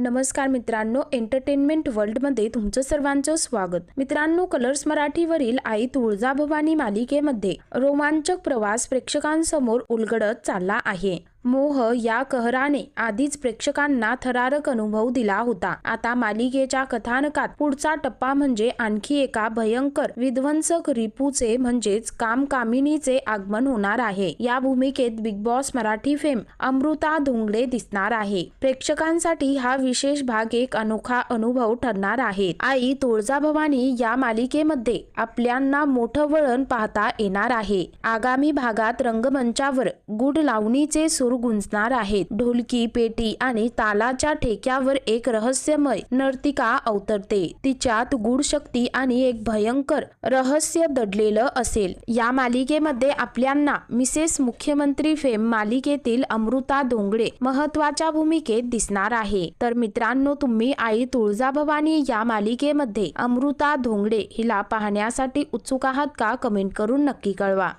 नमस्कार मित्रांनो एंटरटेनमेंट वर्ल्डमध्ये तुमचं सर्वांचं स्वागत. मित्रांनो कलर्स मराठीवरील आई तुळजाभवानी मालिकेमध्ये रोमांचक प्रवास प्रेक्षकांसमोर उलगडत चालला आहे. मोह या कहराने आधीच प्रेक्षकांना थरारक अनुभव दिला होता. आता मालिकेच्या कथानकात पुढचा टप्पा म्हणजे आणखी एका भयंकर विध्वंसक रिपूचे म्हणजेच कामकामिनीचे आगमन होणार आहे. या भूमिकेत Bigg Boss Marathi fame Amruta Dhongade दिसणार आहे. प्रेक्षकांसाठी हा विशेष भाग एक अनोखा अनुभव ठरणार आहे. आई तुळजाभवानी या मालिकेमध्ये आपल्यांना मोठं वळण पाहता येणार आहे. आगामी भागात रंगमंचावर गुड लावणीचे सूर गुंजणार आहेत. ढोलकी पेटी आणि तालाच्या ठेक्यावर एक रहस्यमय नर्तिका अवतरते. तिच्यात गूढ शक्ती आणि एक भयंकर रहस्य दडलेलं असेल. या मालिकेमध्ये आपल्यांना मिसेस मुख्यमंत्री फेम मालिकेतील अमृता धोंगडे महत्त्वाच्या भूमिकेत दिसणार आहे. तर मित्रांनो तुम्ही आई तुळजाभवानी या मालिकेमध्ये अमृता धोंगडे हिला पाहण्यासाठी उत्सुक आहात का? कमेंट करून नक्की कळवा.